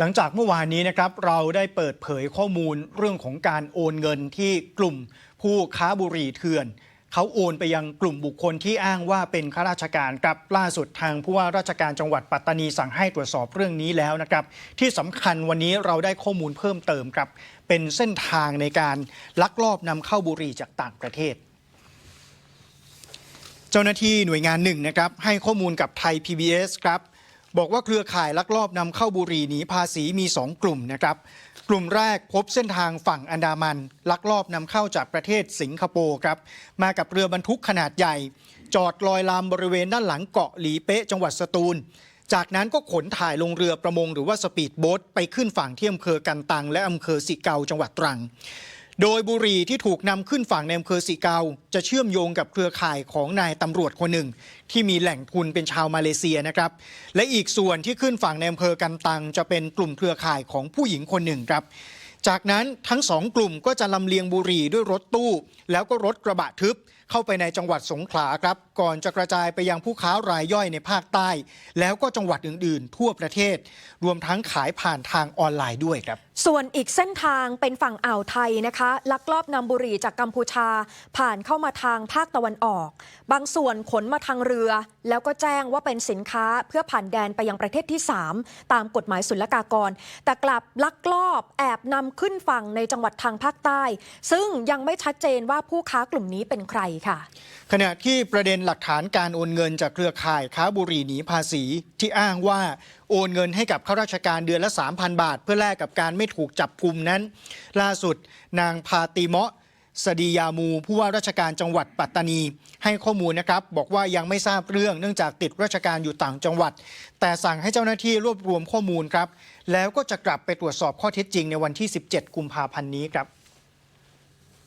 หลังจากเมื่อวานนี้นะครับเราได้เปิดเผยข้อมูลเรื่องของการโอนเงินที่กลุ่มผู้ค้าบุหรี่เถื่อนเขาโอนไปยังกลุ่มบุคคลที่อ้างว่าเป็นข้าราชการครับล่าสุดทางผู้ว่าราชการจังหวัดปัตตานีสั่งให้ตรวจสอบเรื่องนี้แล้วนะครับ ที่สำคัญวันนี้เราได้ข้อมูลเพิ่มเติมครับ เป็นเส้นทางในการลักลอบนำเข้าบุหรี่จากต่างประเทศเจ้าหน้าที่หน่วยงานหนึ่งนะครับให้ข้อมูลกับไทย PBS ครับ บอกว่าเครือข่ายลักลอบนำเข้าบุหรี่หนีภาษีมี 2 กลุ่มนะครับกลุ่มแรกพบเส้นทางฝั่งอันดามัน ลักลอบนำเข้าจากประเทศสิงคโปร์ครับมากับเรือบรรทุกขนาดใหญ่ จอดลอยลำบริเวณด้านหลังเกาะหลีเป๊ะจังหวัดสตูล จากนั้นก็ขนถ่ายลงเรือประมงหรือว่าสปีดโบ๊ทไปขึ้นฝั่งที่อำเภอกันตัง และอำเภอสิเกาจังหวัดตรัง โดยบุหรี่ที่ถูกนำขึ้นฝั่งในอำเภอสิเกา จะเชื่อมโยงกับเครือข่ายของนายตำรวจคนหนึ่ง ที่มีแหล่งทุนเป็นชาวมาเลเซียนะครับ และอีกส่วนที่ขึ้นฝั่งในอำเภอกันตัง จะเป็นกลุ่มเครือข่ายของผู้หญิงคนหนึ่งครับ จากนั้นทั้งสองกลุ่มก็จะลำเลียงบุหรี่ด้วยรถตู้ แล้วก็รถกระบะทึบ เข้าไปในจังหวัดสงขลาครับ ก่อนจะกระจายไปยังผู้ค้ารายย่อยในภาคใต้ แล้วก็จังหวัดอื่น ๆ ทั่วประเทศ รวมทั้งขายผ่านทางออนไลน์ด้วยครับ ส่วนอีกเส้นทางเป็นฝั่งอ่าวไทยนะคะ ลักลอบนำบุหรี่จากกัมพูชา ผ่านเข้ามาทางภาคตะวันออก บางส่วนขนมาทางเรือ แล้วก็แจ้งว่าเป็นสินค้าเพื่อผ่านแดนไปยังประเทศที่ 3 ตามกฎหมายศุลกากร แต่กลับลักลอบแอบนำขึ้นฝั่งในจังหวัดทางภาคใต้ ซึ่งยังไม่ชัดเจนว่าผู้ค้ากลุ่มนี้เป็นใครค่ะ ขณะที่ประเด็นหลักฐานการโอนเงินจากเครือข่ายค้าบุหรี่หนีภาษีที่อ้างว่าโอนเงินให้กับข้าราชการเดือนละ3,000 บาท เพื่อแลกกับการไม่ถูกจับกุมนั้น ล่าสุดนางพาติเมาะสดียามูผู้ว่าราชการจังหวัดปัตตานี ให้ข้อมูลนะครับ บอกว่ายังไม่ทราบเรื่องเนื่องจากติดราชการอยู่ต่างจังหวัด แต่สั่งให้เจ้าหน้าที่รวบรวมข้อมูลครับ แล้วก็จะกลับไปตรวจสอบข้อเท็จจริงในวันที่ 17 กุมภาพันธ์นี้ครับ